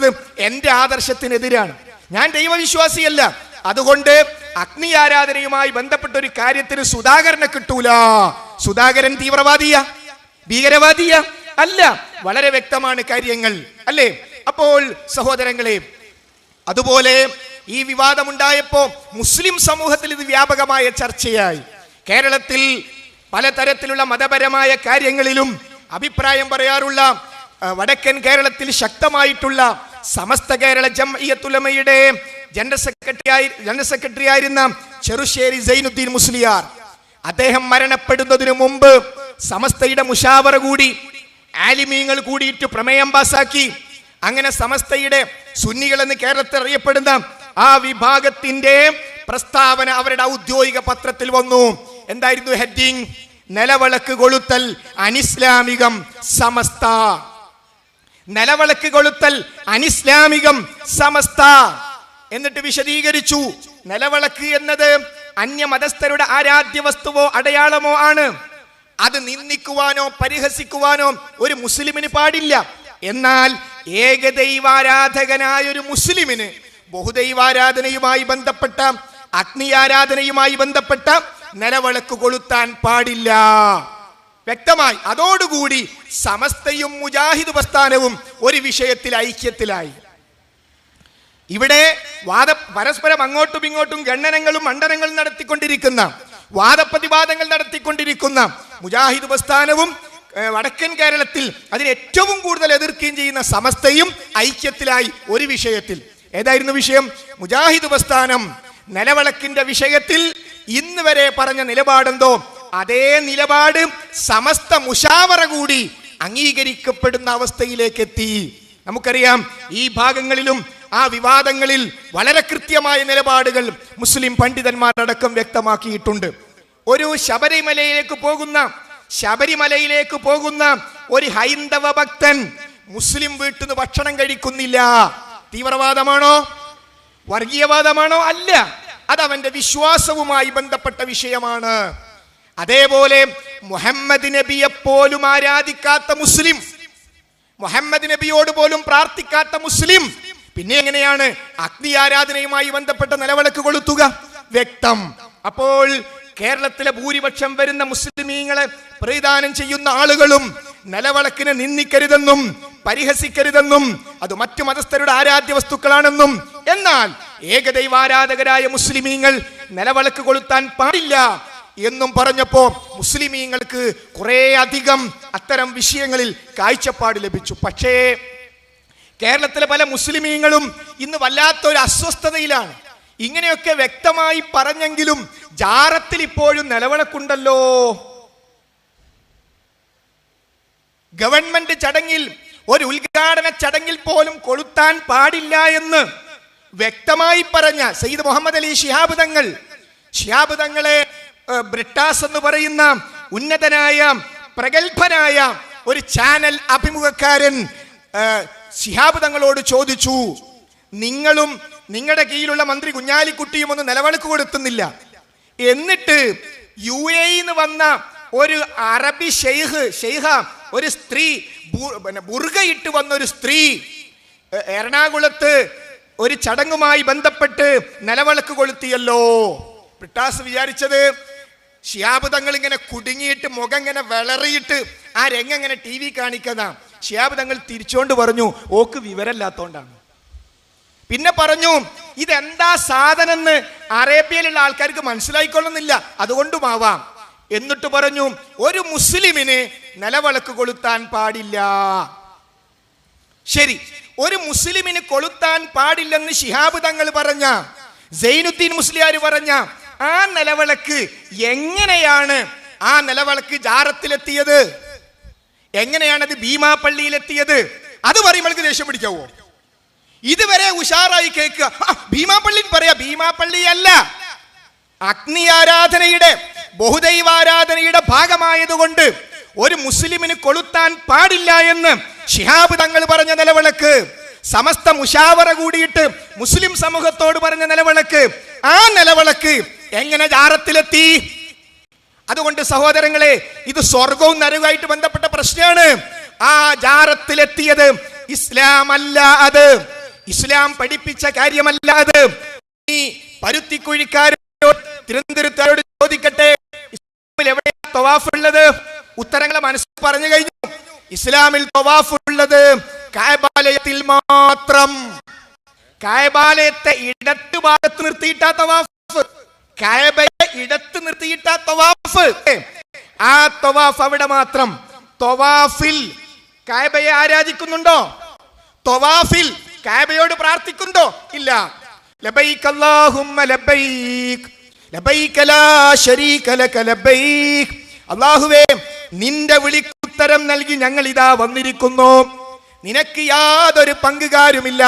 പറഞ്ഞത് എന്റെ ആദർശത്തിനെതിരാണ്. ഞാൻ ദൈവവിശ്വാസിയല്ല. അതുകൊണ്ട് അഗ്നി ആരാധനയുമായി ബന്ധപ്പെട്ട ഒരു കാര്യത്തിന് സുധാകരനെ കിട്ടൂല. സുധാകരൻ തീവ്രവാദിയ ഭീകരവാദിയ. അല്ല വളരെ വ്യക്തമാണ് കാര്യങ്ങൾ. അല്ലേ? അപ്പോൾ സഹോദരങ്ങളെ അതുപോലെ ഈ വിവാദമുണ്ടായപ്പോ മുസ്ലിം സമൂഹത്തിൽ ഇത് വ്യാപകമായ ചർച്ചയായി. കേരളത്തിൽ പലതരത്തിലുള്ള മതപരമായ കാര്യങ്ങളിലും അഭിപ്രായം പറയാറുള്ള വടക്കൻ കേരളത്തിൽ ശക്തമായിട്ടുള്ള സമസ്ത കേരള ജംഇയത്തുലമയുടെ ജനറൽ സെക്രട്ടറി ആയി ജനറൽ സെക്രട്ടറി ആയിരുന്ന ചെറുശ്ശേരി സൈനുദ്ദീൻ മുസ്ലിയാർ. അദ്ദേഹം മരണപ്പെടുന്നതിനു മുമ്പ് സമസ്തയുടെ മുഷാവറ കൂടി ആലിമീങ്ങൾ കൂടിയിട്ട് പ്രമേയം പാസാക്കി. അങ്ങനെ സമസ്തയുടെ സുന്നികൾ എന്ന് കേരളത്തിൽ അറിയപ്പെടുന്ന ആ വിഭാഗത്തിന്റെ പ്രസ്താവന അവരുടെ ഔദ്യോഗിക പത്രത്തിൽ വന്നു. എന്തായിരുന്നു ഹെഡിങ്? നിലവിളക്ക് കൊളുത്തൽ അനിസ്ലാമികം സമസ്ത. നിലവിളക്ക് കൊളുത്തൽ അനിസ്ലാമികം സമസ്ത എന്നിട്ട് വിശദീകരിച്ചു. നിലവിളക്ക് എന്നത് അന്യമതസ്ഥരുടെ ആരാധ്യ വസ്തുവോ അടയാളമോ ആണ്. അത് നിന്ദിക്കുവാനോ പരിഹസിക്കുവാനോ ഒരു മുസ്ലിമിന് പാടില്ല. എന്നാൽ ഏകദൈവാരാധകനായ ഒരു മുസ്ലിമിന് ബഹുദൈവാരാധനയുമായി ബന്ധപ്പെട്ട അഗ്നി ആരാധനയുമായി ബന്ധപ്പെട്ട നിലവിളക്ക് കൊളുത്താൻ പാടില്ല. വ്യക്തമായി അതോടുകൂടി സമസ്തയും മുജാഹിദ് പ്രസ്ഥാനവും ഒരു വിഷയത്തിൽ ഐക്യത്തിലായി. ഇവിടെ വാദ പരസ്പരം അങ്ങോട്ടും ഇങ്ങോട്ടും ഖണ്ഡനങ്ങളും മണ്ഡനങ്ങളും നടത്തിക്കൊണ്ടിരിക്കുന്ന വാദപ്രതിവാദങ്ങൾ നടത്തിക്കൊണ്ടിരിക്കുന്ന മുജാഹിദ് പ്രസ്ഥാനവും വടക്കൻ കേരളത്തിൽ അതിന് ഏറ്റവും കൂടുതൽ എതിർക്കുകയും ചെയ്യുന്ന സമസ്തയും ഐക്യത്തിലായി ഒരു വിഷയത്തിൽ. ഏതായിരുന്നു വിഷയം? മുജാഹിദ് പ്രസ്ഥാനം നിലവിളക്കിന്റെ വിഷയത്തിൽ ഇന്ന് വരെ പറഞ്ഞ നിലപാടെന്തോ? അതേ നിലപാട് സമസ്ത മുഷാവറ കൂടി അംഗീകരിക്കപ്പെടുന്ന അവസ്ഥയിലേക്ക് എത്തി നമുക്കറിയാം ഈ ഭാഗങ്ങളിലും ആ വിവാദങ്ങളിൽ വളരെ കൃത്യമായ നിലപാടുകൾ മുസ്ലിം പണ്ഡിതന്മാരടക്കം വ്യക്തമാക്കിയിട്ടുണ്ട്. ഒരു ശബരിമലയിലേക്ക് പോകുന്ന ശബരിമലയിലേക്ക് പോകുന്ന ഒരു ഹൈന്ദവ ഭക്തൻ മുസ്ലിം വീട്ടിൽ നിന്ന് ഭക്ഷണം കഴിക്കുന്നില്ല. തീവ്രവാദമാണോ? വർഗീയവാദമാണോ? അല്ല. അത് അവന്റെ വിശ്വാസവുമായി ബന്ധപ്പെട്ട വിഷയമാണ്. അതേപോലെ മുഹമ്മദ് നബിയെ പോലും ആരാധിക്കാത്ത മുസ്ലിം മുഹമ്മദ് നബിയോട് പോലും പ്രാർത്ഥിക്കാത്ത മുസ്ലിം പിന്നെ എങ്ങനെയാണ് അഗ്നി ആരാധനയുമായി ബന്ധപ്പെട്ട നിലവിളക്ക് കൊളുത്തുക? വ്യക്തം. അപ്പോൾ കേരളത്തിലെ ഭൂരിപക്ഷം വരുന്ന മുസ്ലിമീങ്ങളെ പ്രതിദാനം ചെയ്യുന്ന ആളുകളും നിലവിളക്കിനെ നിന്ദിക്കരുതെന്നും പരിഹസിക്കരുതെന്നും അത് മറ്റു മതസ്ഥരുടെ ആരാധ്യ വസ്തുക്കളാണെന്നും എന്നാൽ ഏകദൈവാരാധകരായ മുസ്ലിമീങ്ങൾ നിലവിളക്ക് കൊളുത്താൻ പാടില്ല. എന്നും പറഞ്ഞപ്പോ മുസ്ലിമീങ്ങൾക്ക് കുറെ അധികം അത്തരം വിഷയങ്ങളിൽ കാഴ്ചപ്പാട് ലഭിച്ചു. പക്ഷേ കേരളത്തിലെ പല മുസ്ലിമീങ്ങളും ഇന്ന് വല്ലാത്തൊരു അസ്വസ്ഥതയിലാണ്. ഇങ്ങനെയൊക്കെ വ്യക്തമായി പറഞ്ഞെങ്കിലും ജാറത്തിൽ ഇപ്പോഴും നിലവിളക്കുണ്ടല്ലോ. ഗവൺമെന്റ് ചടങ്ങിൽ ഒരു ഉദ്ഘാടന ചടങ്ങിൽ പോലും കൊളുത്താൻ പാടില്ല എന്ന് വ്യക്തമായി പറഞ്ഞ സയ്യിദ് മുഹമ്മദ് അലി ശിഹാബ് തങ്ങൾ ഷിഹാബ് തങ്ങളെ ബ്രിട്ടാസ് എന്ന് പറയുന്ന ഉന്നതനായ പ്രഗത്ഭനായ ഒരു ചാനൽ അഭിമുഖക്കാരൻ ശിഹാബ് തങ്ങളോട് ചോദിച്ചു നിങ്ങളും നിങ്ങളുടെ കീഴിലുള്ള മന്ത്രി കുഞ്ഞാലിക്കുട്ടിയും ഒന്നും നിലവിളക്ക് കൊടുത്തുന്നില്ല. എന്നിട്ട് യു എന്ന് വന്ന ഒരു അറബി ഷെയ്ഖ് ഷെയ്ഖ ഒരു സ്ത്രീ ബുർഗയിട്ട് വന്ന ഒരു സ്ത്രീ എറണാകുളത്ത് ഒരു ചടങ്ങുമായി ബന്ധപ്പെട്ട് നിലവിളക്ക് കൊളുത്തിയല്ലോ. പിട്ടാസ് വിചാരിച്ചത് ഷിയാബ് തങ്ങൾ ഇങ്ങനെ കുടുങ്ങിയിട്ട് മുഖം ഇങ്ങനെ വിളറിയിട്ട് ആ രംഗം ഇങ്ങനെ ടി വി കാണിക്കതാ ഷിയാബ് തങ്ങൾ തിരിച്ചോണ്ട് പറഞ്ഞു ഓക്ക് വിവരമില്ലാത്തോണ്ടാണ്. പിന്നെ പറഞ്ഞു ഇതെന്താ സാധനം എന്ന് അറേബ്യയിലുള്ള ആൾക്കാർക്ക് മനസ്സിലായിക്കൊള്ളുന്നില്ല അതുകൊണ്ടുമാവാം. എന്നിട്ട് പറഞ്ഞു ഒരു മുസ്ലിമിന് നിലവിളക്ക് കൊളുത്താൻ പാടില്ല. ശരി ഒരു മുസ്ലിമിന് കൊളുത്താൻ പാടില്ലെന്ന് ശിഹാബ് തങ്ങൾ പറഞ്ഞ സൈനുദ്ദീൻ മുസ്ലിയാർ പറഞ്ഞ ആ നിലവിളക്ക് എങ്ങനെയാണ് ആ നിലവിളക്ക് ജാറത്തിലെത്തിയത്? എങ്ങനെയാണ് അത് ഭീമാപ്പള്ളിയിലെത്തിയത് അത് പറയുമ്പോഴേക്ക് ദേഷ്യം പിടിക്കാവോ? ഇതുവരെ ഉഷാറായി കേൾക്കുക. ഭീമാപ്പള്ളി പറയാ ഭീമാപ്പള്ളി അല്ല. അഗ്നി ആരാധനയുടെ ബഹുദൈവാരാധനയുടെ ഭാഗമായതുകൊണ്ട് ഒരു മുസ്ലിമിന് കൊളുത്താൻ പാടില്ല എന്ന് ഷിഹാബ് തങ്ങൾ പറഞ്ഞ നിലവിളക്ക്. സമസ്ത മുഷാവറ കൂടിയിട്ട് മുസ്ലിം സമൂഹത്തോട് പറഞ്ഞ നിലവിളക്ക്. ആ നിലവിളക്ക് എങ്ങനെ ജാറത്തിലെത്തി? അതുകൊണ്ട് സഹോദരങ്ങളെ ഇത് സ്വർഗവും നരകവുമായിട്ട് ബന്ധപ്പെട്ട പ്രശ്നമാണ്. ആ ജാറത്തിലെത്തിയത് ഇസ്ലാം അല്ല അത്. ഇസ്ലാം പഠിപ്പിച്ച കാര്യമല്ല അത്. ഈ പരുത്തിക്കുഴിക്കാരോട് തിരുവനന്തപുരത്തോട് ചോദിക്കട്ടെ. ഇസ്ലാമിൽ എവിടെയാണ് തവാഫ് ഉള്ളത് ഉത്തരങ്ങൾ മനസ്സിൽ പറഞ്ഞു കഴിഞ്ഞു. ഇസ്ലാമിൽ തൊവാഫുള്ളത് കായബാലയത്തിൽ മാത്രം. കായബാലയത്തെ ഇടത്ത് ഭാഗത്ത് നിർത്തിയിട്ടാ തവാഫ്. കായബയെ ഇടത്ത് നിർത്തിയിട്ട തവാഫ്. ആ തവാഫ് അവിടെ മാത്രം. തവാഫിൽ കായബയെ ആരാധിക്കുന്നുണ്ടോ? തവാഫിൽ കായബയോട് പ്രാർത്ഥിക്കുന്നുണ്ടോ? ഇല്ല. ലബൈക് അല്ലാഹുമ്മ ലബൈക്. ലബൈക ലാ ശരീക ലക ലബൈക്. അല്ലാഹുവേ നിന്റെ വിളിക്കുത്തരം നൽകി ഞങ്ങൾ ഇതാ വന്നിരിക്കുന്നു. നിനക്ക് യാതൊരു പങ്കുകാരുമില്ല.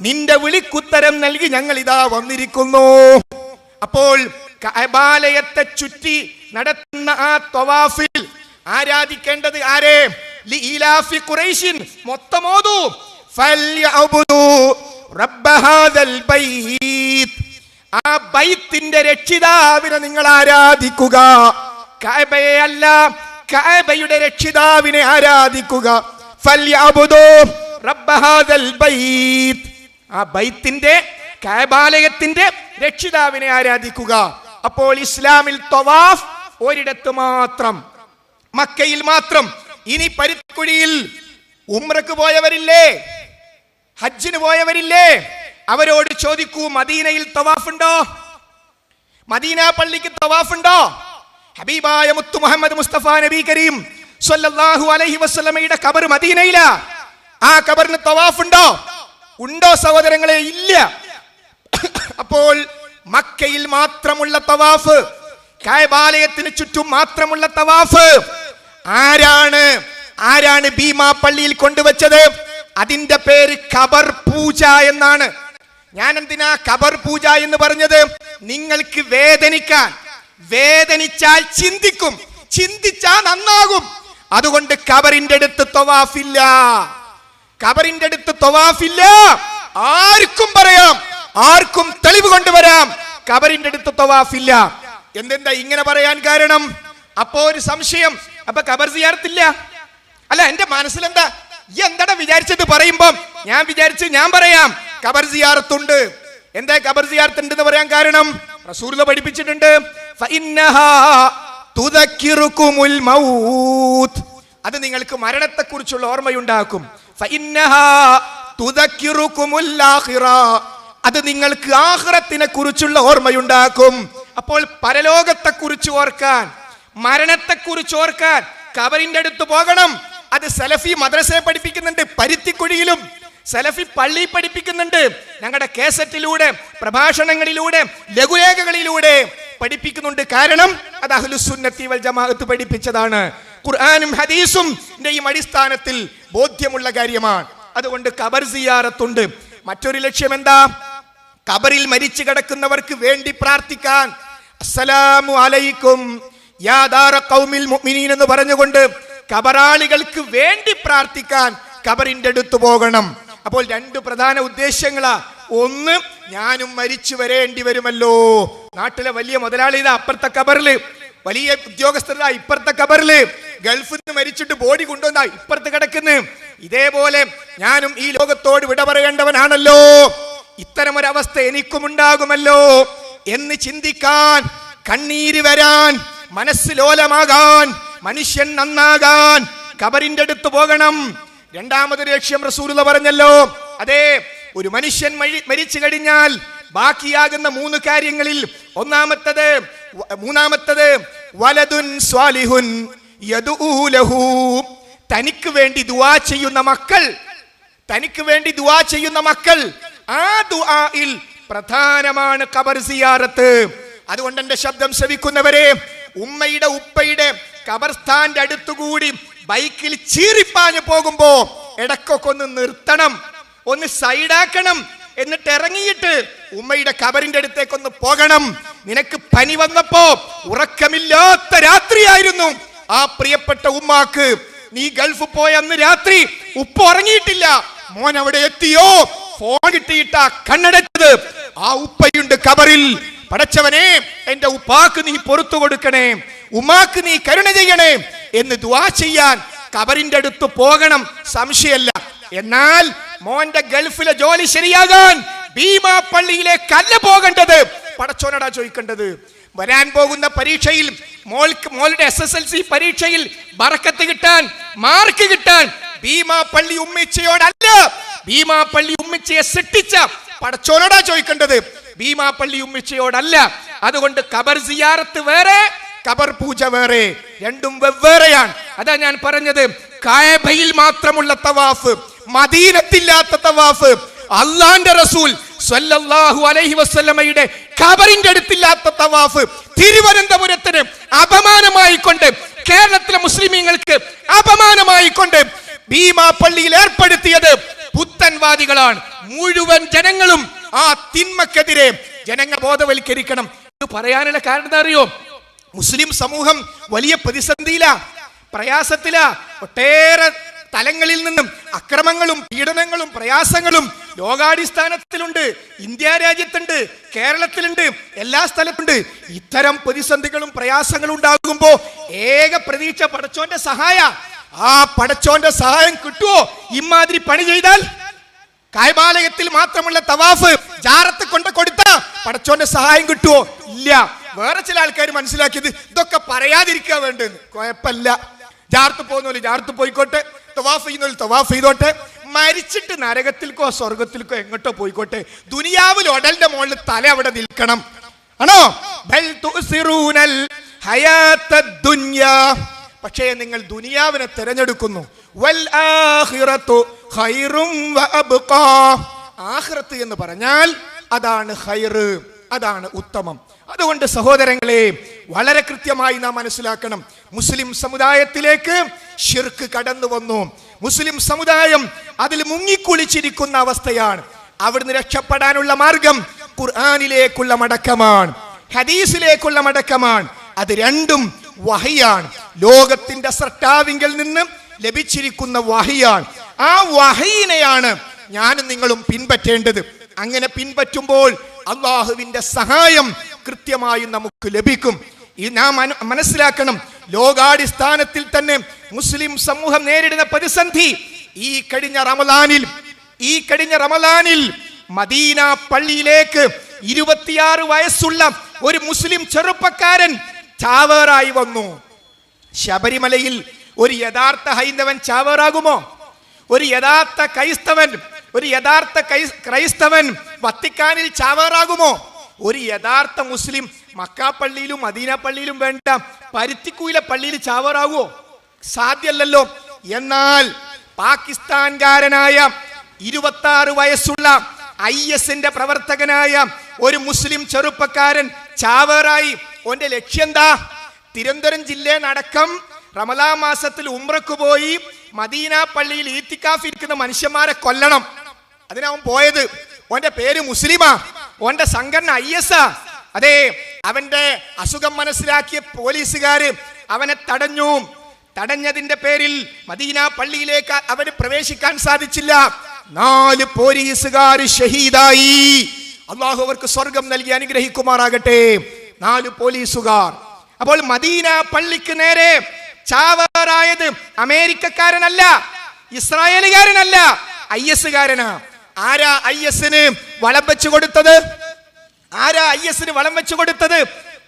നിന്റെ വിളിക്കുത്തരം നൽകി ഞങ്ങൾ ഇതാ വന്നിരിക്കുന്നു. അപ്പോൾ കബാലയത്തെ ചുറ്റി നടത്തുന്ന ആ തൊവാഫിൽ ആരാധിക്കേണ്ടത് ആരെ? ലീലാഫി ഖുറൈശിൻ. മൊത്തം ഓതു ഫൽയഅബ്ദു റബ്ബ ഹാദൽ ബൈത്ത്. ആ ബൈത്തിന്റെ രക്ഷിതാവിനെ നിങ്ങൾ ആരാധിക്കുക. കഅബയെ അല്ല കഅബയുടെ രക്ഷിതാവിനെ ആരാധിക്കുക. ഫൽയഅബ്ദു റബ്ബ ഹാദൽ ബൈത്ത്. ആ ബൈത്തിന്റെ കഅബാലയത്തിന്റെ രക്ഷിതാവിനെ ആരാധിക്കുക. അപ്പോൾ ഇസ്ലാമിൽ തവാഫ് ഒരിടത്ത് മാത്രം മക്കയിൽ മാത്രം. ഇനി പരിക്കുഴിയിൽ ഉമ്രക്ക് പോയവരില്ലേ? ഹജ്ജിന് പോയവരില്ലേ? അവരോട് ചോദിക്കൂ മദീനയിൽ തവാഫ് ഉണ്ടോ മദീന പള്ളിക്ക് തവാഫ് ഉണ്ടോ ഹബീബായ മുത്തു മുഹമ്മദ് മുസ്തഫ നബി കരീം സല്ലല്ലാഹു അലൈഹി വസല്ലമയുടെ കബർ മദീനയിലാ. ആ കബറിന് തവാഫ് ഉണ്ടോ ഉണ്ടോ സഹോദരങ്ങളെ? ഇല്ല. അപ്പോൾ മക്കയിൽ മാത്രമുള്ള തവാഫ് കായബാലയത്തിന് ചുറ്റും മാത്രമുള്ള തവാഫ്. ആരാണ് ആരാണ് ഭീമാ പള്ളിയിൽ കൊണ്ടുവച്ചത്? അതിന്റെ പേര് കബർ പൂജ എന്നാണ്. ഞാൻ എന്തിനാ കബർ പൂജ എന്ന് പറഞ്ഞത്? നിങ്ങൾക്ക് വേദനിക്കാൻ വേദനിച്ചാൽ ചിന്തിക്കും ചിന്തിച്ചാൽ നന്നാകും. അതുകൊണ്ട് കബറിന്റെ അടുത്ത് തൊവാഫില്ല. കബറിന്റെ അടുത്ത് തൊവാഫില്ല. ആർക്കും പറയാം. ആർക്കും തെളിവ് കൊണ്ടുവരാം. കബറിന്റെ അടുത്ത് തവാഫില്ല. എന്തെന്താ ഇങ്ങനെ പറയാൻ കാരണം? അപ്പോ ഒരു സംശയം. അപ്പൊ കബർ സിയാർത്തില്ല അല്ല എന്റെ മനസ്സിലെന്താ? ഈ എന്താടാ വിചാരിച്ചത് പറയുമ്പം? ഞാൻ വിചാരിച്ച് ഞാൻ പറയാം. കബർ ചെയ്യാറത്തുണ്ട് എന്താ കബർ ചെയ്യാറത്തുണ്ട് എന്ന് പറയാൻ കാരണം? റസൂല പഠിപ്പിച്ചിട്ടുണ്ട്. അത് നിങ്ങൾക്ക് മരണത്തെക്കുറിച്ചുള്ള ഓർമ്മയുണ്ടാക്കും. അത് നിങ്ങൾക്ക് ആഹ്റത്തിനെ കുറിച്ചുള്ള ഓർമ്മയുണ്ടാക്കും. അപ്പോൾ പരലോകത്തെ കുറിച്ച് ഓർക്കാൻ മരണത്തെ കുറിച്ച് ഓർക്കാൻ കബറിന്റെ അടുത്ത് പോകണം. അത് സലഫി മദ്രസയെ പഠിപ്പിക്കുന്നുണ്ട് പരുത്തിക്കുഴിയിലും സലഫി പള്ളി പഠിപ്പിക്കുന്നുണ്ട്. ഞങ്ങളുടെ കേസറ്റിലൂടെ പ്രഭാഷണങ്ങളിലൂടെ ലഘുലേഖകളിലൂടെ പഠിപ്പിക്കുന്നുണ്ട്. കാരണം അത് അഹ്ലുസുന്നത്തി വൽ ജമാഅത്ത് പഠിപ്പിച്ചതാണ്. ഖുർആാനും ഹദീസും അടിസ്ഥാനത്തിൽ ബോധ്യമുള്ള കാര്യമാണ്. അതുകൊണ്ട് കബർ സിയാറത്തുണ്ട്. മറ്റൊരു ലക്ഷ്യം എന്താ കബറിൽ മരിച്ചു കിടക്കുന്നവർക്ക് വേണ്ടി പ്രാർത്ഥിക്കാൻ. അസ്സലാമു അലൈക്കും. യാ കൗമിൽ മുഅ്മിനീൻ എന്ന് പറഞ്ഞുകൊണ്ട് കബറാളികൾക്ക് വേണ്ടി പ്രാർത്ഥിക്കാൻ കബറിന്റെ അടുത്ത് പോകണം. അപ്പോൾ രണ്ട് പ്രധാന ഉദ്ദേശങ്ങളാ. ഒന്ന് ഞാനും മരിച്ചു വരേണ്ടി വരുമല്ലോ. നാട്ടിലെ വലിയ മുതലാളി ഇതാ അപ്പുറത്തെ കബറിൽ. വലിയ ഉദ്യോഗസ്ഥരാ ഇപ്പുറത്തെ കബറിൽ. ഗൾഫിൽ നിന്ന് മരിച്ചിട്ട് ബോഡി കൊണ്ടുവന്നാ ഇപ്പുറത്ത് കിടക്കുന്നു. ഇതേപോലെ ഞാനും ഈ ലോകത്തോട് വിട പറയേണ്ടവനാണല്ലോ. ഇത്തരമൊരവസ്ഥ എനിക്കുമുണ്ടാകുമല്ലോ എന്ന് ചിന്തിക്കാൻ കണ്ണീര് വരാൻ മനസ്സ് ലോലമാകാൻ മനുഷ്യൻ നന്നാകാൻ കബറിന്റെ അടുത്ത് പോകണം. രണ്ടാമതൊരു ലക്ഷ്യം റസൂലുള്ള പറഞ്ഞല്ലോ. അതെ ഒരു മനുഷ്യൻ മരിച്ചു കഴിഞ്ഞാൽ ബാക്കിയാകുന്ന മൂന്ന് കാര്യങ്ങളിൽ ഒന്നാമത്തത് മൂന്നാമത്തത് വലതുൻ സ്വാലിഹുൻ തനിക്ക് വേണ്ടി ദുവാ ചെയ്യുന്ന മക്കൾ തനിക്ക് വേണ്ടി ദുവാ ചെയ്യുന്ന മക്കൾ ആ ദുആയിൽ പ്രധാനമാണ് കബർ സിയാറത്ത്. അതുകൊണ്ട് എന്റെ ശബ്ദം ശ്രവിക്കുന്നവരെ ഉമ്മയുടെ ഉപ്പയുടെ കബർസ്ഥാന്റെ അടുത്തുകൂടി ബൈക്കിൽ ചീറിപ്പാഞ്ഞു പോകുമ്പോ ഇടക്കൊക്കെ ഒന്ന് നിർത്തണം ഒന്ന് സൈഡാക്കണം എന്നിട്ട് ഇറങ്ങിയിട്ട് ഉമ്മയുടെ കബറിന്റെ അടുത്തേക്കൊന്ന് പോകണം. നിനക്ക് പനി വന്നപ്പോ ഉറക്കമില്ലാത്ത രാത്രിയായിരുന്നു. ആ പ്രിയപ്പെട്ട ഉമ്മാക്ക് നീ ഗൾഫ് പോയ അന്ന് രാത്രി ഉപ്പ് ഉറങ്ങിയിട്ടില്ല. മോൻ അവിടെ എത്തിയോ? ഫോൺ കിട്ടിയിട്ടാ കണ്ണടച്ചത്. ആ ഉപ്പയുണ്ട് കബറിൽ. പടച്ചവനെ എന്റെ ഉപ്പാക്ക് നീ പൊറത്തു കൊടുക്കണേ. ഉമാക്ക് നീ കരുണ ചെയ്യണേ. എന്ന് ദുവാ ചെയ്യാൻ കബറിന്റെ അടുത്ത് പോകണം. സംശയമല്ല എന്നാൽ മോന്റെ ഗൾഫിലെ ജോലി ശരിയാകാൻ ഭീമാ പള്ളിയിലെ കല്ല് പോകേണ്ടത്. പടച്ചോനടാ ചോദിക്കേണ്ടത്. വരാൻ പോകുന്ന പരീക്ഷയിൽ മോൾക്ക് മോളുടെ എസ് എസ് എൽ സി പരീക്ഷയിൽ ബറക്കത്ത് കിട്ടാൻ മാർക്ക് കിട്ടാൻ ഭീമാ പള്ളി ഉമ്മിച്ചയോടല്ല. ഭീമാപ്പള്ളി പള്ളി ഉമ്മിച്ചയെ സൃഷ്ടിച്ച പടച്ചോനോടാ ചോദിക്കേണ്ടത്? ഭീമാപ്പള്ളി പള്ളി ഉമ്മിച്ചയോടല്ല. അതുകൊണ്ട് കബർ സിയാറത്ത് വേറെ കബർ പൂജ വേറെ രണ്ടും വെവ്വേറെയാണ്. അതാ ഞാൻ പറഞ്ഞത് കായബയിൽ മാത്രമുള്ള തവാഫ് മദീനത്തില്ലാത്ത തവാഫ് അള്ളാന്റെ റസൂൽ സല്ലല്ലാഹു അലൈഹി വസല്ലമയുടെ ഖബറിന്റെ അടുത്തില്ലാത്ത തവാഫ് തിരുവനന്തപുരത്തിന് അപമാനമായിക്കൊണ്ട് കേരളത്തിലെ മുസ്ലിമീങ്ങൾക്ക് അപമാനമായി കൊണ്ട് ഭീമാ പള്ളിയിൽ ഏർപ്പെടുത്തിയത് പുത്തൻവാദികളാണ്. മുഴുവൻ ജനങ്ങളും ആ തിന്മക്കെതിരെ ജനങ്ങൾ ബോധവൽക്കരിക്കണം. ഇത് പറയാനുള്ള കാരണം എന്താ അറിയോ? മുസ്ലിം സമൂഹം വലിയ പ്രതിസന്ധിയില പ്രയാസത്തില. ഒട്ടേറെ തലങ്ങളിൽ നിന്നും അക്രമങ്ങളും പീഡനങ്ങളും പ്രയാസങ്ങളും ലോകാടിസ്ഥാനത്തിലുണ്ട് ഇന്ത്യ രാജ്യത്തുണ്ട് കേരളത്തിലുണ്ട് എല്ലാ സ്ഥലത്തുണ്ട്. ഇത്തരം പ്രതിസന്ധികളും പ്രയാസങ്ങളും ഉണ്ടാകുമ്പോൾ ഏക പ്രതീക്ഷ പടച്ചോന്റെ സഹായ. ആ പടച്ചോന്റെ സഹായം കിട്ടുവോ? ഇമാതിരി പണി ചെയ്താൽ? കായ്ബാലയത്തിൽ മാത്രമുള്ള തവാഫ് ജാറത്ത് കൊണ്ട് കൊടുത്ത പടച്ചോന്റെ സഹായം കിട്ടുവോ? ഇല്ല. വേറെ ചില ആൾക്കാർ മനസ്സിലാക്കിയത് ഇതൊക്കെ പറയാതിരിക്കുക വേണ്ടെന്ന് കുഴപ്പമില്ല. ജാർത്ത് പോകുന്നോൽ ജാർത്ത് പോയിക്കോട്ടെ. തവാഫ് ചെയ്യുന്നോൽ തവാഫ് ചെയ്തോട്ടെ. മരിച്ചിട്ട് നരകത്തിൽക്കോ സ്വർഗത്തിൽക്കോ എങ്ങോട്ടോ പോയിക്കോട്ടെ. ദുനിയാവിൽ ഉടലിന്റെ മുകളിൽ തല അവിടെ നിൽക്കണം. ആണോ? പക്ഷേ നിങ്ങൾ ദുനിയാവിനെ തിരഞ്ഞെടുക്കുന്നു. വൽ. ആഖിറത്ത് എന്ന് പറഞ്ഞാൽ അതാണ് ഹൈറ് അതാണ് ഉത്തമം. അതുകൊണ്ട് സഹോദരങ്ങളെ വളരെ കൃത്യമായി നാം മനസ്സിലാക്കണം. മുസ്ലിം സമുദായത്തിലേക്ക് ഷിർക്ക് കടന്നു വന്നു. മുസ്ലിം സമുദായം അതിൽ മുങ്ങിക്കുളിച്ചിരിക്കുന്ന അവസ്ഥയാണ്. അവിടുന്ന് രക്ഷപ്പെടാനുള്ള മാർഗം ഖുർആാനിലേക്കുള്ള മടക്കമാണ്. ഹദീസിലേക്കുള്ള മടക്കമാണ്. അത് രണ്ടും വഹിയാണ്. ലോകത്തിന്റെ സൃഷ്ടാവിങ്കിൽ നിന്ന് ലഭിച്ചിരിക്കുന്ന വഹിയാണ്. ആ വഹയിനെയാണ് ഞാനും നിങ്ങളും പിൻപറ്റേണ്ടത്. അങ്ങനെ പിൻപറ്റുമ്പോൾ അള്ളാഹുവിന്റെ സഹായം കൃത്യമായി നമുക്ക് ലഭിക്കും. ഈ നാം മന- മനസ്സിലാക്കണം. ലോകാടിസ്ഥാനത്തിൽ തന്നെ മുസ്ലിം സമൂഹം നേരിടുന്ന പ്രതിസന്ധി ഈ കഴിഞ്ഞ റമദാനിൽ ഈ കഴിഞ്ഞ റമദാനിൽ മദീന പള്ളിയിലേക്ക് ഇരുപത്തിയാറ് വയസ്സുള്ള ഒരു മുസ്ലിം ചെറുപ്പക്കാരൻ ചാവേറായി വന്നു. ശബരിമലയിൽ ഒരു യഥാർത്ഥ ഹൈന്ദവൻ ചാവേറാകുമോ? ഒരു യഥാർത്ഥ ക്രൈസ്തവൻ ഒരു യഥാർത്ഥ ക്രൈസ്തവൻ വത്തിക്കാനിൽ ചാവേറാകുമോ? ഒരു യഥാർത്ഥ മുസ്ലിം മക്കാപ്പള്ളിയിലും മദീന പള്ളിയിലും വേണ്ട പരുത്തിക്കൂല പള്ളിയിൽ ചാവറാകുമോ സാധ്യല്ലല്ലോ. എന്നാൽ പാകിസ്ഥാൻകാരനായ ഇരുപത്തി ആറ് വയസ്സുള്ള ഐ എസിന്റെ പ്രവർത്തകനായ ഒരു മുസ്ലിം ചെറുപ്പക്കാരൻ ചാവേറായി ഓന്റെ ലക്ഷ്യം എന്താ? തിരുവനന്തപുരം ജില്ലയിലടക്കം റമലാ മാസത്തിൽ ഉംറക്ക് പോയി മദീന പള്ളിയിൽ ഈത്തിക്കാഫ് ഇരിക്കുന്ന മനുഷ്യന്മാരെ കൊല്ലണം. അതിനവൻ പോയത് ഓന്റെ പേര് മുസ്ലിമാ. ഓന്റെ സംഘടന ഐ എസ് ആ. അതെ അവന്റെ അസുഖം മനസ്സിലാക്കിയ പോലീസുകാര് അവനെ തടഞ്ഞു. തടഞ്ഞതിന്റെ പേരിൽ മദീന പള്ളിയിലേക്ക് അവന് പ്രവേശിക്കാൻ സാധിച്ചില്ല. നാല് പോലീസുകാർ ഷഹീദായി. അള്ളാഹു അവർക്ക് സ്വർഗം നൽകി അനുഗ്രഹിക്കുമാറാകട്ടെ. നാല് പോലീസുകാർ. അപ്പോൾ മദീന പള്ളിക്ക് നേരെ ചാവറായത് അമേരിക്കക്കാരനല്ല ഇസ്രായേലുകാരനല്ല ഐ എസ് കാരനാ. ആരാ ഐ എസിന് വളം വെച്ചു കൊടുത്തത്? ആരാ ഐ എസിന് വളം വെച്ചു കൊടുത്തത്?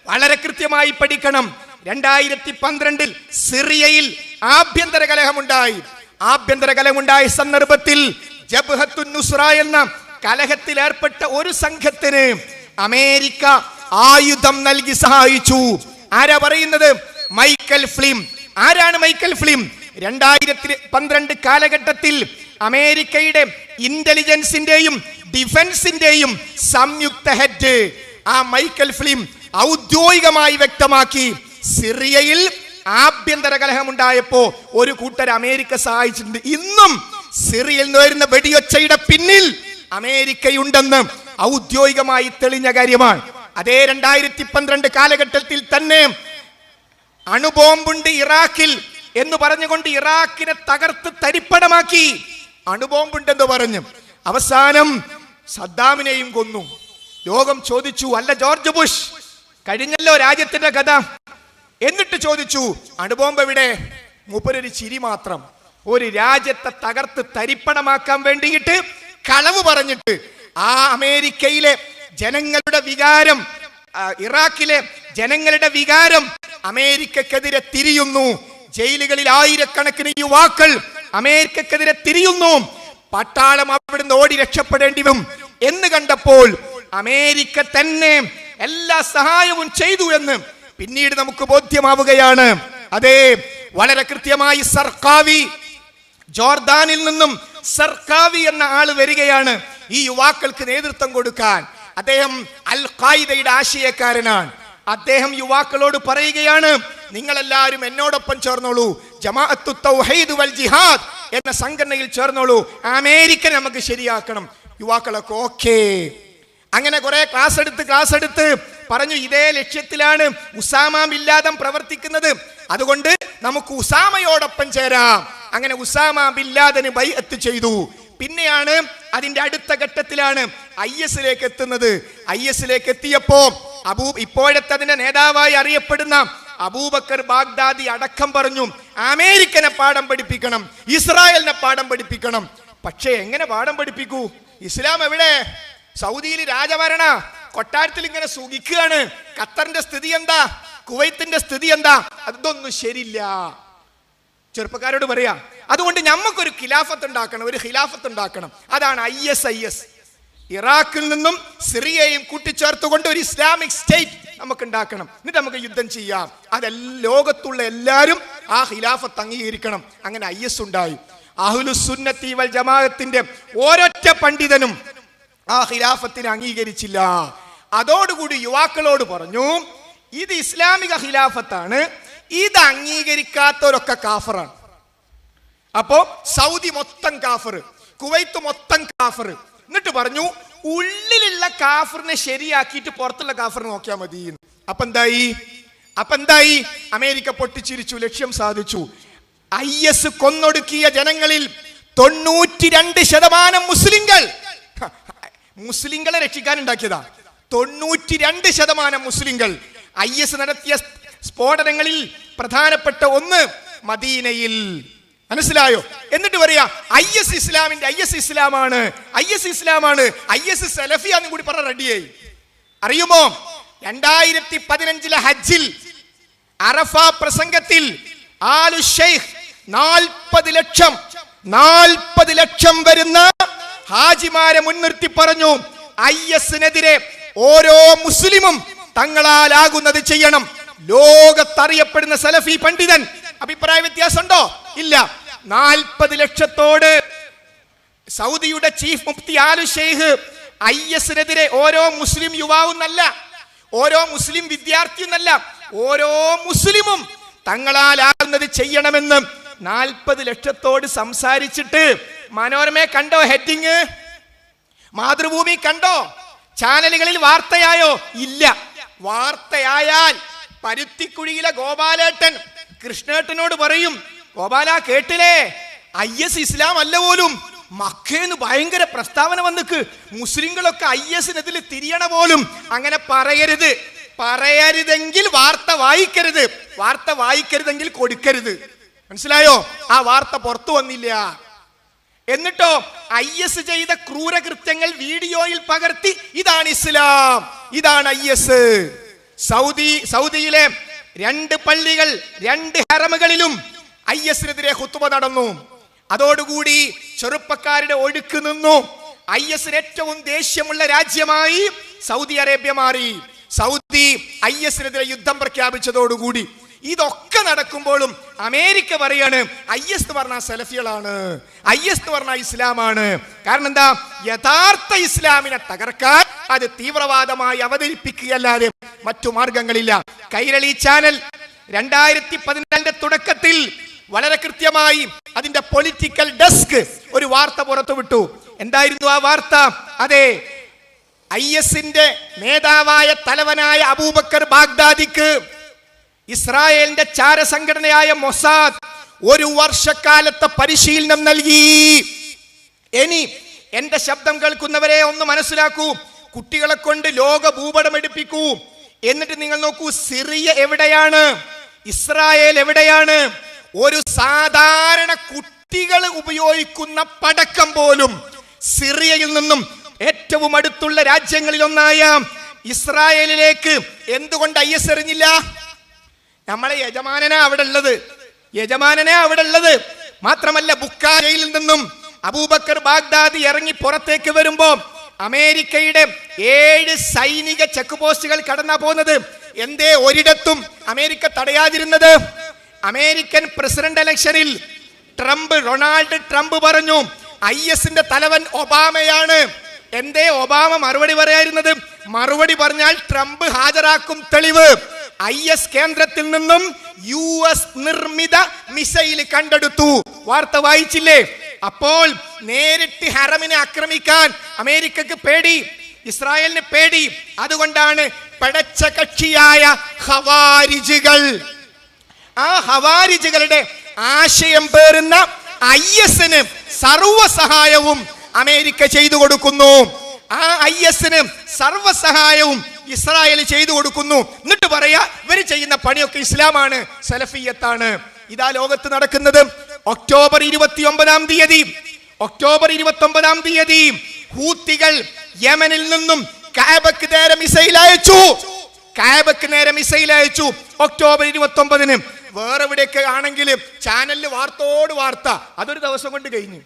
വളരെ കൃത്യമായി പഠിക്കണം. രണ്ടായിരത്തി പന്ത്രണ്ടിൽ സിറിയയിൽ ആഭ്യന്തര കലഹമുണ്ടായി. ആഭ്യന്തര കലഹമുണ്ടായ സന്ദർഭത്തിൽ ജബ്ഹത്തുൻ നുസ്ര എന്ന കലഹത്തിൽ ഏർപ്പെട്ട ഒരു സംഘത്തിന് അമേരിക്ക ആയുധം നൽകി സഹായിച്ചു. ആരാ പറയുന്നത്? Michael Flynn. ആരാണ് മൈക്കൽ ഫ്ലിം? രണ്ടായിരത്തി പന്ത്രണ്ട് കാലഘട്ടത്തിൽ അമേരിക്കയുടെ ഇന്റലിജൻസിന്റെയും ഡിഫൻസിന്റെയും സംയുക്ത ഹെഡ് ആ മൈക്കൽ ഫ്ലിം ഔദ്യോഗികമായി വ്യക്തമാക്കി. സിറിയയിൽ ആഭ്യന്തര കലഹമുണ്ടായപ്പോ ഒരു കൂട്ടർ അമേരിക്ക സഹായിച്ചിട്ടുണ്ട്. ഇന്നും സിറിയയിൽ നിന്ന് വരുന്ന വെടിയൊച്ചയുടെ പിന്നിൽ അമേരിക്കയുണ്ടെന്ന് ഔദ്യോഗികമായി തെളിഞ്ഞ കാര്യമാണ്. അതേ രണ്ടായിരത്തി പന്ത്രണ്ട് കാലഘട്ടത്തിൽ തന്നെ അണുബോംബുണ്ട് ഇറാഖിൽ എന്ന് പറഞ്ഞുകൊണ്ട് ഇറാഖിനെ തകർത്ത് തരിപ്പണമാക്കി. അണുബോംബുണ്ടെന്ന് പറഞ്ഞു. അവസാനം സദ്ദാമിനെയും കൊന്നു. ലോകം ചോദിച്ചു അല്ല ജോർജ് ബുഷ് കഴിഞ്ഞല്ലോ രാജ്യത്തിന്റെ കഥ. എന്നിട്ട് ചോദിച്ചു അണുബോംബ് എവിടെ? മൂപ്പരൊരു ചിരി മാത്രം. ഒരു രാജ്യത്തെ തകർത്ത് തരിപ്പണമാക്കാൻ വേണ്ടിയിട്ട് കളവ് പറഞ്ഞിട്ട് ആ അമേരിക്കയിലെ ജനങ്ങളുടെ വികാരം ഇറാഖിലെ ജനങ്ങളുടെ വികാരം അമേരിക്കക്കെതിരെ തിരിയുന്നു. ജയിലുകളിൽ ആയിരക്കണക്കിന് യുവാക്കൾ അമേരിക്കക്കെതിരെ തിരിയുന്നു. പട്ടാളം അവിടുന്ന് ഓടി രക്ഷപ്പെടേണ്ടി വരും എന്ന് കണ്ടപ്പോൾ അമേരിക്ക തന്നെ എല്ലാ സഹായവും ചെയ്തു എന്ന് പിന്നീട് നമുക്ക് ബോധ്യമാവുകയാണ്. അതെ വളരെ കൃത്യമായി സർക്കാവി ജോർദാനിൽ നിന്നും സർക്കാവി എന്ന ആൾ വരികയാണ് ഈ യുവാക്കൾക്ക് നേതൃത്വം കൊടുക്കാൻ. അദ്ദേഹം അൽ ഖായിദയുടെ ആശയക്കാരനാണ്. അദ്ദേഹം യുവാക്കളോട് പറയുകയാണ് നിങ്ങളെല്ലാവരും എന്നോടൊപ്പം ചേർന്നോളൂ. ജമാഅത്തു തൗഹീദ് വൽ ജിഹാദ് എന്ന സംഘടനയിൽ ചേർന്നോളൂ. അമേരിക്ക നമുക്ക് ശരിയാക്കണം. യുവാക്കളൊക്കെ ഓക്കേ. അങ്ങനെ കുറെ ക്ലാസ് എടുത്ത് ക്ലാസ് എടുത്ത് പറഞ്ഞു ഇതേ ലക്ഷ്യത്തിലാണ് ഉസാമ ബില്ലാദം പ്രവർത്തിക്കുന്നത്. അതുകൊണ്ട് നമുക്ക് ഉസാമയോടൊപ്പം ചേരാം. അങ്ങനെ ഉസാമ ബില്ലാദന് ബൈഅത്ത് ചെയ്തു. പിന്നെയാണ് അതിന്റെ അടുത്ത ഘട്ടത്തിലാണ് ഐ എസിലേക്ക് എത്തുന്നത്. ഐ എസിലേക്ക് എത്തിയപ്പോ അബൂ ഇപ്പോഴത്തെ അതിന്റെ നേതാവായി അറിയപ്പെടുന്ന അബൂബക്കർ ബാഗ്ദാദി അടക്കം പറഞ്ഞു അമേരിക്കനെ പാഠം പഠിപ്പിക്കണം ഇസ്രായേലിനെ പാഠം പഠിപ്പിക്കണം. പക്ഷേ എങ്ങനെ പാഠം പഠിപ്പിക്കൂ? ഇസ്ലാം എവിടെ? സൗദിയിൽ രാജഭരണ. കൊട്ടാരത്തിൽ ഇങ്ങനെ സുഖിക്കുകയാണ്. ഖത്തറിന്റെ സ്ഥിതി എന്താ? കുവൈത്തിന്റെ സ്ഥിതി എന്താ? അതൊന്നും ശരിയില്ല. ചെറുപ്പക്കാരോട് പറയാ അതുകൊണ്ട് നമുക്കൊരു ഖിലാഫത്ത് ഉണ്ടാക്കണം ഒരു ഖിലാഫത്ത് ഉണ്ടാക്കണം അതാണ് ഐ എസ് ഐ എസ്. ഇറാഖിൽ നിന്നും സിറിയയും കൂട്ടിച്ചേർത്തുകൊണ്ട് ഒരു ഇസ്ലാമിക് സ്റ്റേറ്റ് നമുക്ക് ഉണ്ടാക്കണം എന്നിട്ട് നമുക്ക് യുദ്ധം ചെയ്യാം. അതെല്ലാം ലോകത്തുള്ള എല്ലാവരും ആ ഖിലാഫത്ത് അംഗീകരിക്കണം. അങ്ങനെ ഐ എസ് ഉണ്ടായി. അഹുലുസുന്നത്തി വൽ ജമാഅത്തിന്റെ ഓരൊറ്റ പണ്ഡിതനും ആ ഖിലാഫത്തിനെ അംഗീകരിച്ചില്ല. അതോടുകൂടി യുവാക്കളോട് പറഞ്ഞു ഇത് ഇസ്ലാമിക ഖിലാഫത്താണ്. ഇത് അംഗീകരിക്കാത്തവരൊക്കെ കാഫറാണ്. അപ്പോ സൗദി മൊത്തം കാഫർ കുവൈത്ത് മൊത്തം കാഫർ. എന്നിട്ട് പറഞ്ഞു ഉള്ളിലുള്ള കാഫറിനെ ശരിയാക്കിയിട്ട് പുറത്തുള്ള കാഫറിനെ നോക്കിയാൽ മതി. അപ്പൊ എന്തായി? അപ്പൊ എന്തായി? അമേരിക്ക പൊട്ടിച്ചിരിച്ചു ലക്ഷ്യം സാധിച്ചു. ഐ എസ് കൊന്നൊടുക്കിയ ജനങ്ങളിൽ തൊണ്ണൂറ്റി രണ്ട് ശതമാനം മുസ്ലിങ്ങൾ മുസ്ലിങ്ങളെ രക്ഷിക്കാൻ ഉണ്ടാക്കിയതാ തൊണ്ണൂറ്റി രണ്ട് ശതമാനം മുസ്ലിങ്ങൾ ഐ എസ് നടത്തിയ സ്ഫോടനങ്ങളിൽ പ്രധാനപ്പെട്ട ഒന്ന് മദീനയിൽ. മനസ്സിലായോ? എന്നിട്ട് പറയാ ഐ എസ് ഇസ്ലാമിന്റെ ഐ എസ് ഇസ്ലാമാണ് ഐ എസ് ഇസ്ലാമാണ് ഐ എസ് സെലഫിയാന്നും കൂടി പറഞ്ഞ റെഡിയായി അറിയുമോ? രണ്ടായിരത്തി പതിനഞ്ചിലെ ഹജ്ജിൽ അറഫ പ്രസംഗത്തിൽ ആലു ഷെയ്ഖ് നാൽപ്പത് ലക്ഷം നാൽപ്പത് ലക്ഷം വരുന്ന ഹാജിമാരെ മുൻനിർത്തി പറഞ്ഞു ഐ എസിനെതിരെ ഓരോ മുസ്ലിമും തങ്ങളാലാകുന്നത് ചെയ്യണം. ലോകത്തറിയപ്പെടുന്ന സലഫി പണ്ഡിതൻ അഭിപ്രായ വ്യത്യാസമുണ്ടോ? ഇല്ല. നാൽപ്പത് ലക്ഷത്തോട് സൗദിയുടെ ചീഫ് മുഫ്തി ആലു ഷെയ്ഖ് ഐ എസിനെതിരെ ഓരോ മുസ്ലിം യുവാവും യുവാവുന്നല്ല ഓരോ മുസ്ലിം വിദ്യാർത്ഥിയും വിദ്യാർത്ഥിയെന്നല്ല ഓരോ മുസ്ലിമും തങ്ങളാലാകുന്നത് ചെയ്യണമെന്ന് നാൽപ്പത് ലക്ഷത്തോട് സംസാരിച്ചിട്ട് മനോരമയെ കണ്ടോ? ഹെഡിങ്? മാതൃഭൂമി കണ്ടോ? ചാനലുകളിൽ വാർത്തയായോ? ഇല്ല. വാർത്തയായാൽ പരുത്തിക്കുഴിയിലെ ഗോപാലേട്ടൻ കൃഷ്ണേട്ടനോട് പറയും ഗോപാല കേട്ടില്ലേ? ഐ എസ് ഇസ്ലാം അല്ല പോലും. മക്കേന്ന് ഭയങ്കര പ്രസ്താവന വന്നിക്ക്. മുസ്ലിങ്ങളൊക്കെ ഐ എസിനെതിൽ തിരിയണ പോലും അങ്ങനെ പറയരുത്. പറയരുതെങ്കിൽ വാർത്ത വായിക്കരുത്. വാർത്ത വായിക്കരുതെങ്കിൽ കൊടുക്കരുത്. മനസ്സിലായോ? ആ വാർത്ത പുറത്തു വന്നില്ല. എന്നിട്ടോ ഐ എസ് ചെയ്ത ക്രൂരകൃത്യങ്ങൾ വീഡിയോയിൽ പകർത്തി ഇതാണ് ഇസ്ലാം. ഇതാണ് ഐ എസ്. സൗദി സൗദിയിലെ രണ്ട് പള്ളികൾ രണ്ട് ഹറമുകളിലും ഐ എസിനെതിരെ ഹുത്തുമ നടന്നു. അതോടുകൂടി ചെറുപ്പക്കാരുടെ ഒഴുക്ക് നിന്നു. ഐ എസിന് ഏറ്റവും ദേഷ്യമുള്ള രാജ്യമായി സൗദി അറേബ്യ മാറി. സൗദി ഐ എസിനെതിരെ യുദ്ധം പ്രഖ്യാപിച്ചതോടുകൂടി ഇതൊക്കെ നടക്കുമ്പോഴും അമേരിക്ക പറയാണ് ഐ എസ് എന്ന് പറഞ്ഞ സെലഫികളാണ്. ഐ എസ് എന്ന് പറഞ്ഞ ഇസ്ലാമാണ്. കാരണം എന്താ? യഥാർത്ഥ ഇസ്ലാമിനെ തകർക്കാൻ അത് തീവ്രവാദമായി അവതരിപ്പിക്കുകയല്ലാതെ മറ്റു മാർഗങ്ങളില്ല. കൈരളി ചാനൽ രണ്ടായിരത്തി പതിനാലിന്റെ തുടക്കത്തിൽ വളരെ കൃത്യമായി അതിന്റെ പൊളിറ്റിക്കൽ ഡെസ്ക് ഒരു വാർത്ത പുറത്തുവിട്ടു എന്തായിരുന്നു ആ വാർത്ത? അതെ ഐ എസിന്റെ നേതാവായ തലവനായ അബൂബക്കർ ബാഗ്ദാദിക്ക് ഇസ്രായേലിന്റെ ചാര സംഘടനയായ മൊസാദ് ഒരു വർഷക്കാലത്തെ പരിശീലനം നൽകി. ഇനി എന്റെ ശബ്ദം കേൾക്കുന്നവരെ ഒന്ന് മനസ്സിലാക്കൂ. കുട്ടികളെ കൊണ്ട് ലോക ഭൂപടം എടുപ്പിക്കൂ എന്നിട്ട് നിങ്ങൾ നോക്കൂ സിറിയ എവിടെയാണ്? ഇസ്രായേൽ എവിടെയാണ്? ഒരു സാധാരണ കുട്ടി കുട്ടികൾ ഉപയോഗിക്കുന്ന പടക്കം പോലും സിറിയയിൽ നിന്നും ഏറ്റവും അടുത്തുള്ള രാജ്യങ്ങളിൽ ഒന്നായ ഇസ്രായേലിലേക്ക് എന്തുകൊണ്ട് ഐ എസ് എറിഞ്ഞില്ല? നമ്മളെ യജമാനനാ അവിടെ ഉള്ളത്. യജമാനനാ അവിടെ ഉള്ളത്. മാത്രമല്ല ബുക്കാരയിൽ നിന്നും അബൂബക്കർ ബാഗ്ദാദി ഇറങ്ങി പുറത്തേക്ക് വരുമ്പോ അമേരിക്കയുടെ ഏഴ് സൈനിക ചെക്ക് പോസ്റ്റുകൾ കടന്നാ പോകുന്നത്. എന്തേ ഒരിടത്തും അമേരിക്ക തടയാതിരുന്നത്? അമേരിക്കൻ പ്രസിഡന്റ് ഇലക്ഷനിൽ ട്രംപ് റൊണാൾഡ് ട്രംപ് പറഞ്ഞു ഐ എസിന്റെ തലവൻ ഒബാമയാണ്. എന്തേ ഒബാമ മറുപടി പറയായിരുന്നത് മറുപടി പറഞ്ഞാൽ ട്രംപ് ഹാജരാക്കും തെളിവ്. ഐ എസ് കേന്ദ്രത്തിൽ നിന്നും യു എസ് നിർമ്മിത മിസൈൽ കണ്ടെടുത്തു. വാർത്ത വായിച്ചില്ലേ? അപ്പോൾ നേരിട്ട് ഹറമിനെ ആക്രമിക്കാൻ അമേരിക്കക്ക് പേടി ഇസ്രായേലിന് പേടി. അതുകൊണ്ടാണ് പടച്ച കക്ഷിയായ ഹവാരിജുകൾ. ആ ഹവാരിജുകളുടെ ആശയം പേറുന്ന ഐ എസിന് സർവസഹായവും അമേരിക്ക ചെയ്തു കൊടുക്കുന്നു. ആ ഐ എസിന് സർവസഹായവും ഇസ്രായേൽ ചെയ്തു കൊടുക്കുന്നു. എന്നിട്ട് പറയാ ഇവർ ചെയ്യുന്ന പണിയൊക്കെ ഇസ്ലാമാണ് സലഫിയത്താണ്. ഇതാ ലോകത്ത് നടക്കുന്നത്. ഒക്ടോബർ ഇരുപത്തി ഒമ്പതാം തീയതി. ഒക്ടോബർ ഇരുപത്തി ഒമ്പതാം തീയതി ഹൂത്തികൾ യമനിൽ നിന്നും കാബക്ക് നേരെ മിസൈൽ അയച്ചു. കാബക്ക് നേരെ മിസൈൽ അയച്ചു. ഒക്ടോബർ ഇരുപത്തി ഒമ്പതിന് വേറെ എവിടെയൊക്കെ ആണെങ്കിൽ ചാനലിൽ വാർത്തയോട് വാർത്ത. അതൊരു ദിവസം കൊണ്ട് കഴിഞ്ഞു.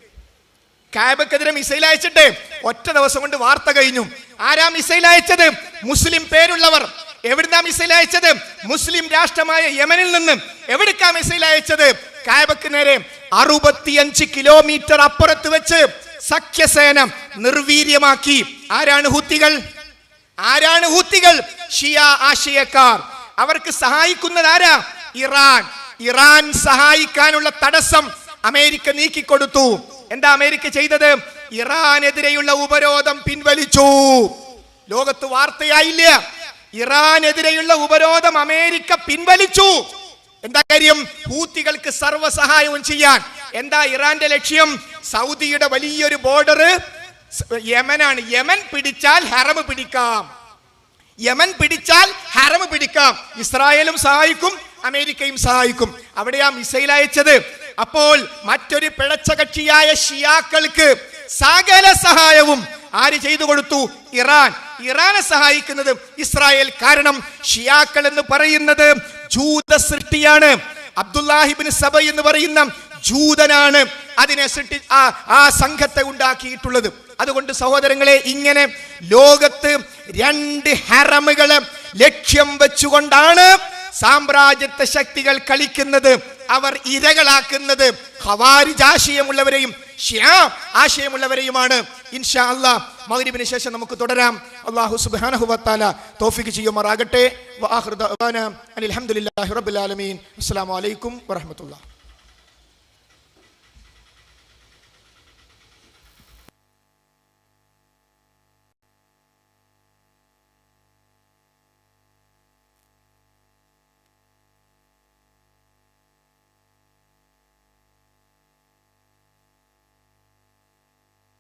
കാബക്കെതിരെ മിസൈൽ അയച്ചിട്ട് ഒറ്റ ദിവസം കൊണ്ട് വാർത്ത കഴിഞ്ഞു. ആരാ മിസൈൽ അയച്ചത്? മുസ്ലിം പേരുള്ളവർ. എവിടുന്നാ മിസൈൽ അയച്ചത്? മുസ്ലിം രാഷ്ട്രമായ യമനിൽ നിന്ന്. എവിടേക്കാ മിസൈൽ അയച്ചത്? കാബക്ക് നേരെ അറുപത്തിയഞ്ച് കിലോമീറ്റർ അപ്പുറത്ത് വെച്ച് സഖ്യസേന നിർവീര്യമാക്കി. ആരാണ് ഹുത്തികൾ? ആരാണ് ഹൂത്തികൾ? ഷിയ ആശയക്കാർ. അവർക്ക് സഹായിക്കുന്നത് ആരാ? ഇറാൻ. ഇറാൻ സഹായിക്കാനുള്ള തടസ്സം അമേരിക്ക നീക്കിക്കൊടുത്തു. എന്താ അമേരിക്ക ചെയ്തത്? ഇറാനെതിരെയുള്ള ഉപരോധം പിൻവലിച്ചു. ലോകത്ത് വാർത്തയായില്ല. ഇറാനെതിരെയുള്ള ഉപരോധം അമേരിക്ക പിൻവലിച്ചു. എന്താ കാര്യം? ഹൂത്തികൾക്ക് സർവസഹായവും ചെയ്യാൻ. എന്താ ഇറാന്റെ ലക്ഷ്യം? സൗദിയുടെ വലിയൊരു ബോർഡർ യമനാണ്. യമൻ പിടിച്ചാൽ ഹറം പിടിക്കാം. യമൻ പിടിച്ചാൽ ഹറം പിടിക്കാം. ഇസ്രായേലും സഹായിക്കും അമേരിക്കയും സഹായിക്കും. അവിടെയാ മിസൈൽ അയച്ചത്. അപ്പോൾ മറ്റൊരു പിഴച്ച കക്ഷിയായ ഷിയാക്കൾക്ക് സകല സഹായവും ആര് ചെയ്തു കൊടുത്തു? ഇറാൻ. ഇറാനെ സഹായിക്കുന്നത് ഇസ്രായേൽ കാരണം ഷിയാക്കൾ എന്ന് പറയുന്നത് ജൂത സൃഷ്ടിയാണ്. അബ്ദുല്ലാഹിബിൻ സബ എന്ന് പറയുന്ന ജൂതനാണ് അതിനെ സൃഷ്ടി ആ ആ സംഘത്തെ ഉണ്ടാക്കിയിട്ടുള്ളത്. അതുകൊണ്ട് സഹോദരങ്ങളെ ഇങ്ങനെ ലോകത്ത് രണ്ട് ഹറമുകളെ ലക്ഷ്യം വെച്ചുകൊണ്ടാണ് സാമ്രാജ്യത്വ ശക്തികൾ കളിക്കുന്നത്. അവർ ഇരകളാക്കുന്നത് ഹവാരിജ് ആശയമുള്ളവരെയും ആശയമുള്ളവരെയുമാണ്. ഇൻഷാ അല്ലാ മഗ്രിബിന് ശേഷം നമുക്ക് തുടരാം. അള്ളാഹു സുബ്ഹാനഹു വതആല തൗഫീഖ് ചെയ്യുമാറാകട്ടെ. വആഖിറു ദഅവാന അനിൽ ഹംദുലില്ലാഹി റബ്ബിൽ